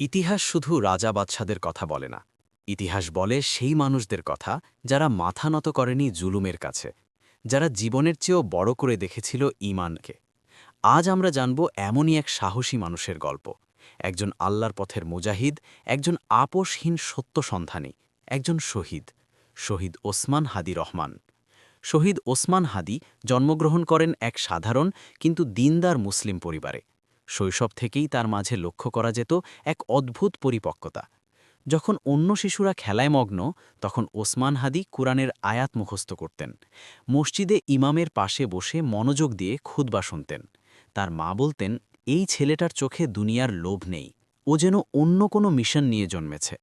ইতিহাস শুধু রাজা বাদশাদের কথা বলে না। ইতিহাস বলে সেই মানুষদের কথা যারা মাথা নত করেনি জুলুমের কাছে, যারা জীবনের চেয়েও বড় করে দেখেছিল ঈমানকে। আজ আমরা জানব এমনই এক সাহসী মানুষের গল্প। একজন আল্লাহর পথের মুজাহিদ, একজন আপোষহীন সত্য সন্ধানী, একজন শহীদ শহীদ ওসমান হাদি রহমান। শহীদ ওসমান হাদি জন্মগ্রহণ করেন এক সাধারণ, কিন্তু দিনদার মুসলিম পরিবারে। শৈশব থেকেই তার মাঝে লক্ষ্য করা যেত এক অদ্ভুত পরিপক্কতা। যখন অন্য শিশুরা খেলায় মগ্ন, তখন ওসমান হাদি কুরআনের আয়াত মুখস্থ করতেন। মসজিদে ইমামের পাশে বসে মনোযোগ দিয়ে খুদবা শুনতেন। তার মা বলতেন, এই ছেলেটার চোখে দুনিয়ার লোভ নেই। ও যেন অন্য কোনো মিশন নিয়ে জন্মেছে।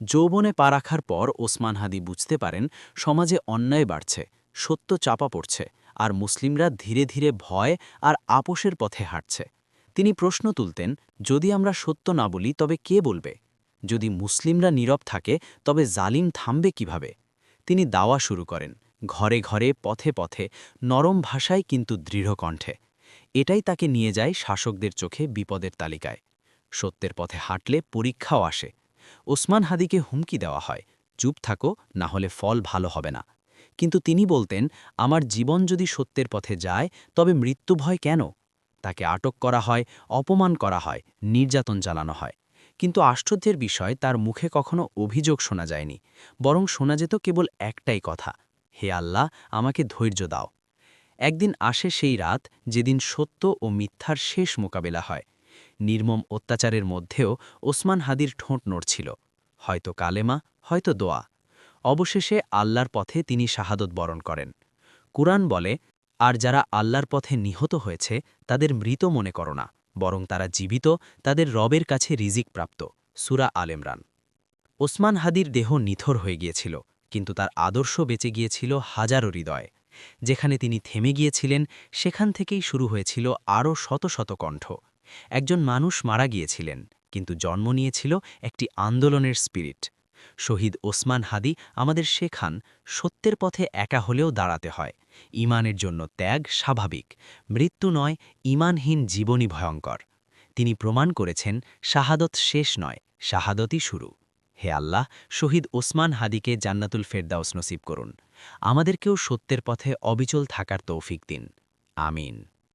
যৌবনে পা রাখার পর ওসমান হাদি বুঝতে পারেন, সমাজে অন্যায় বাড়ছে, সত্য চাপা পড়ছে, আর মুসলিমরা ধীরে ধীরে ভয় আর আপোষের পথে হাঁটছে। তিনি প্রশ্ন তুলতেন, যদি আমরা সত্য না বলি, তবে কে বলবে? যদি মুসলিমরা নীরব থাকে, তবে জালিম থামবে কীভাবে? তিনি দাওয়া শুরু করেন, ঘরে ঘরে, পথে পথে, নরম ভাষায় কিন্তু দৃঢ় কণ্ঠে। এটাই তাকে নিয়ে যায় শাসকদের চোখে বিপদের তালিকায়। সত্যের পথে হাঁটলে পরীক্ষাও আসে। ওসমান হাদিকে হুমকি দেওয়া হয়, চুপ থাকো, না হলে ফল ভালো হবে না। কিন্তু তিনি বলতেন, আমার জীবন যদি সত্যের পথে যায়, তবে মৃত্যু ভয় কেন? তাকে আটক করা হয়, অপমান করা হয়, নির্যাতন চালানো হয়। কিন্তু আশ্চর্যের বিষয়, তার মুখে কখনো অভিযোগ শোনা যায়নি। বরং শোনা যেত কেবল একটাই কথা, হে আল্লাহ, আমাকে ধৈর্য দাও। একদিন আসে সেই রাত, যেদিন সত্য ও মিথ্যার শেষ মোকাবেলা হয়। নির্মম অত্যাচারের মধ্যেও ওসমান হাদির ঠোঁট নড়ছিল। হয়তো কালেমা, হয়তো দোয়া। অবশেষে আল্লাহর পথে তিনি শাহাদত বরণ করেন। কুরআন বলে আর যারা আল্লাহর পথে নিহত হয়েছে, তাদের মৃত মনে করো না, বরং তারা জীবিত, তাদের রবের কাছে রিজিক প্রাপ্ত। সুরা আলেমরান ওসমান হাদির দেহ নিথর হয়ে গিয়েছিল, কিন্তু তার আদর্শ বেঁচে গিয়েছিল হাজারো হৃদয়। যেখানে তিনি থেমে গিয়েছিলেন, সেখান থেকেই শুরু হয়েছিল আরও শত শত কণ্ঠ। একজন মানুষ মারা গিয়েছিলেন, কিন্তু জন্ম নিয়েছিল একটি আন্দোলনের স্পিরিট। শহীদ ওসমান হাদি আমাদের শেখান, সত্যের পথে একা হলেও দাঁড়াতে হয় ইমানের জন্য ত্যাগ স্বাভাবিক, মৃত্যু নয়, ইমানহীন জীবনই ভয়ঙ্কর। তিনি প্রমাণ করেছেন, শাহাদত শেষ নয়, শাহাদতই শুরু। হে আল্লাহ, শহীদ ওসমান হাদিকে জান্নাতুল ফেরদাউস নসিব করুন। আমাদেরকেও সত্যের পথে অবিচল থাকার তৌফিক দিন। আমিন।